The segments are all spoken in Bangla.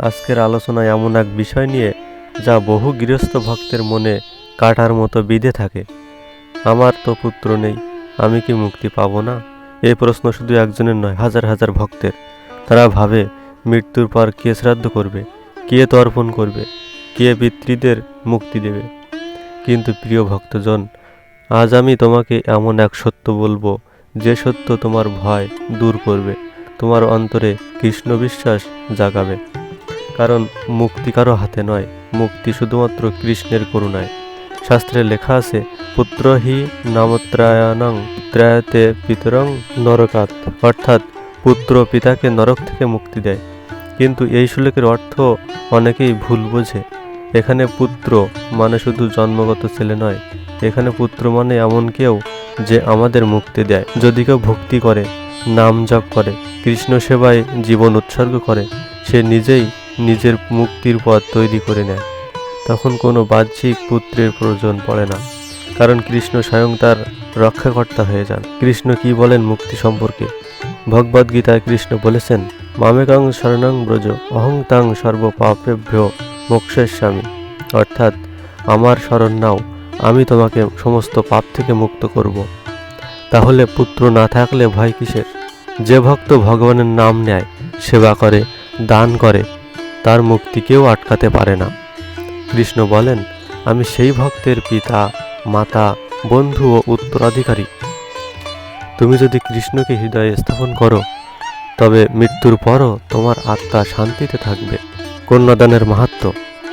আজকের আলোচনায় এমন এক বিষয় নিয়ে যা বহু গৃহস্থ ভক্তের মনে কাটার মতো বিধে থাকে। আমার তো পুত্র নেই, আমি কি মুক্তি পাব না? এই প্রশ্ন শুধু একজনের নয়, হাজার হাজার ভক্তের। তারা ভাবে, মৃত্যুর পর কে শ্রাদ্ধ করবে, কে তর্পণ করবে, কে পিতৃদের মুক্তি দেবে। কিন্তু প্রিয় ভক্তজন, আজ আমি তোমাকে এমন এক সত্য বলব, যে সত্য তোমার ভয় দূর করবে, তোমার অন্তরে কৃষ্ণ বিশ্বাস জাগাবে। কারণ মুক্তি কারও হাতে নয়, মুক্তি শুধুমাত্র কৃষ্ণের করুণায়। শাস্ত্রে লেখা আছে, পুত্র হি নামত্রায়ণং, ত্রায়তে পিতরং নরকাত অর্থাৎ পুত্র পিতাকে নরক থেকে মুক্তি দেয়। কিন্তু এই শ্লোকের অর্থ অনেকেই ভুল বোঝে। এখানে পুত্র মানে শুধু জন্মগত ছেলে নয়, এখানে পুত্র মানে এমন কেউ যে আমাদের মুক্তি দেয়। যদি কেউ ভক্তি করে, নাম জপ করে, কৃষ্ণ সেবায় জীবন উৎসর্গ করে, সে নিজেই নিজের মুক্তির পথ তৈরি করে নেয়। তখন কোনো বাহ্যিক পুত্রের প্রয়োজন পড়ে না, কারণ কৃষ্ণ স্বয়ং তার রক্ষাকর্তা হয়ে যান। কৃষ্ণ কি বলেন মুক্তি সম্পর্কে? ভগবদ্গীতায় কৃষ্ণ বলেছেন, মামেকাং শরণং ব্রজ, অহং তাং সর্বপাপেভ্য মোক্ষেস্বামী। অর্থাৎ, আমার শরণ নাও, আমি তোমাকে সমস্ত পাপ থেকে মুক্ত করব। তাহলে পুত্র না থাকলে ভয় কিসের? যে ভক্ত ভগবানের নাম নেয়, সেবা করে, দান করে তার মুক্তি কেউ আটকাতে পারে না। কৃষ্ণ বলেন, আমি সেই ভক্তের পিতা, মাতা, বন্ধু ও উত্তরাধিকারী। তুমি যদি কৃষ্ণকে হৃদয়ে স্থাপন করো, তবে মৃত্যুর পরও তোমার আত্মা শান্তিতে থাকবে। কন্যাদানের মাহাত্ম,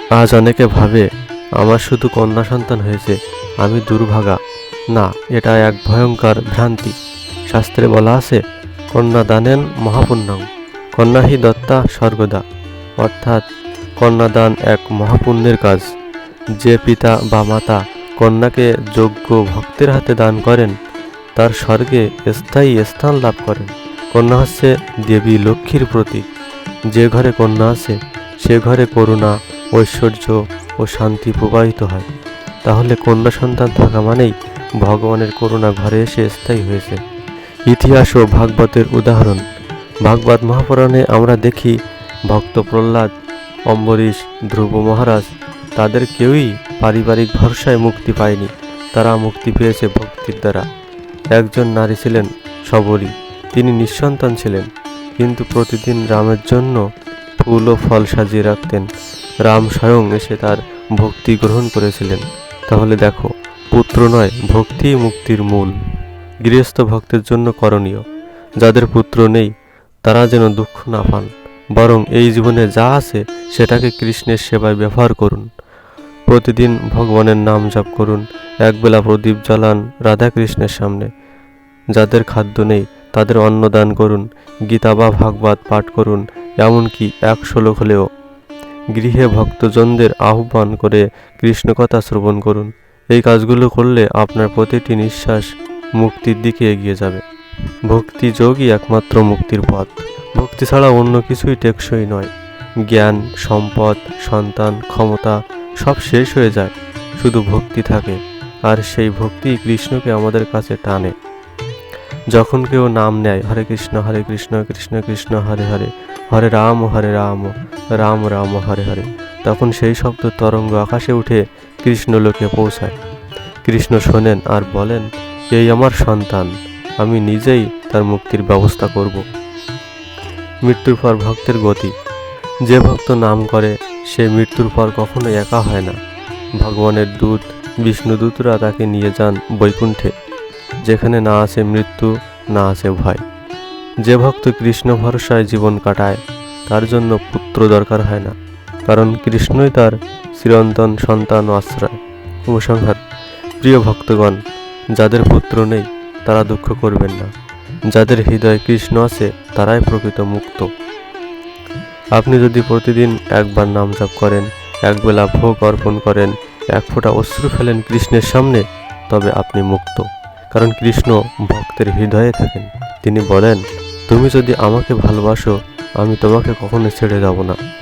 আজ অনেকে ভাবে, আমার শুধু কন্যা সন্তান হয়েছে, আমি দুর্ভাগা। না, এটা এক ভয়ঙ্কর ভ্রান্তি। শাস্ত্রে বলা আছে, কন্যাদানেন মহাপুণ্যং, কন্যাহি দত্তা স্বর্গদা। অর্থাৎ কন্যাদান এক মহাপুণ্যের কাজ। যে পিতা বা মাতা কন্যাকে যোগ্য ভক্তের হাতে দান করেন, তার স্বর্গে স্থায়ী স্থান লাভ করেন। কন্যা হচ্ছে দেবী লক্ষ্মীর প্রতীক। যে ঘরে কন্যা আছে, সে ঘরে করুণা, ঐশ্বর্য ও শান্তি প্রবাহিত হয়। তাহলে কন্যা সন্তান থাকা মানেই ভগবানের করুণা ঘরে এসে স্থায়ী হয়েছে। ইতিহাস ও ভাগবতের উদাহরণ। ভাগবত মহাপুরাণে আমরা দেখি ভক্ত প্রহ্লাদ অম্বরীশ, ধ্রুব মহারাজ, তাদের কেউই পারিবারিক ভরসায় মুক্তি পায়নি। তারা মুক্তি পেয়েছে ভক্তির দ্বারা। একজন নারী ছিলেন সবরী, তিনি নিঃসন্তান ছিলেন, কিন্তু প্রতিদিন রামের জন্য ফুল ও ফল সাজিয়ে রাখতেন। রাম স্বয়ং এসে তার ভক্তি গ্রহণ করেছিলেন। তাহলে দেখো, পুত্র নয় ভক্তিই মুক্তির মূল। গৃহস্থ ভক্তের জন্য করণীয়। যাদের পুত্র নেই, তারা যেন দুঃখ না পান। বরং এই জীবনে যা আছে সেটাকে কৃষ্ণের সেবায় ব্যবহার করুন। প্রতিদিন ভগবানের নাম জপ করুন, একবেলা প্রদীপ জ্বালান রাধাকৃষ্ণের সামনে। যাদের খাদ্য নেই, তাদের অন্নদান করুন, গীতা বা ভাগবত পাঠ করুন, এমনকি এক শ্লোক হলেও। গৃহে ভক্তজনদের আহ্বান করে কৃষ্ণকথা শ্রবণ করুন। এই কাজগুলো করলে আপনার প্রতিটি নিঃশ্বাস মুক্তির দিকে এগিয়ে যাবে। ভক্তি যোগই একমাত্র মুক্তির পথ। ভক্তি ছাড়া অন্য কিছুই টেকসই নয়। জ্ঞান, সম্পদ, সন্তান, ক্ষমতা সব শেষ হয়ে যায়, শুধু ভক্তি থাকে। আর সেই ভক্তি কৃষ্ণকে আমাদের কাছে টানে। যখন কেউ নাম নেয়, হরে কৃষ্ণ হরে কৃষ্ণ কৃষ্ণ কৃষ্ণ, হরে হরে হরে রাম হরে রাম রাম রাম, হরে হরে, তখন সেই শব্দ তরঙ্গ আকাশে উঠে কৃষ্ণ লোকে পৌঁছায়। কৃষ্ণ শোনেন আর বলেন, এই আমার সন্তান, আমি নিজেই তার মুক্তির ব্যবস্থা করব। মৃত্যুর পর ভক্তের গতি। যে ভক্ত নাম করে, সে মৃত্যুর পর কখনো একা হয় না। ভগবানের দূত বিষ্ণুদূতরা তাকে নিয়ে যান বৈকুণ্ঠে। যেখানে না আছে মৃত্যু, না আছে ভয়। যে ভক্ত কৃষ্ণ ভরসায় জীবন কাটায়, তার জন্য পুত্র দরকার হয় না। কারণ কৃষ্ণই তার চিরন্তন সন্তান আশ্রয়। উপসংহার প্রিয় ভক্তগণ, যাদের পুত্র নেই, তারা দুঃখ করবেন না। যাদের হৃদয়ে কৃষ্ণ আছে, তারাই প্রকৃত মুক্ত। আপনি যদি প্রতিদিন একবার নাম জপ করেন একবেলা ভোগ অর্পণ করেন, এক ফোঁটা অশ্রু ফেলেন কৃষ্ণের সামনে, তবে আপনি মুক্ত। কারণ কৃষ্ণ ভক্তের হৃদয়ে থাকেন। তিনি বলেন, তুমি যদি আমাকে ভালোবাসো, আমি তোমাকে কখনো ছেড়ে যাব না।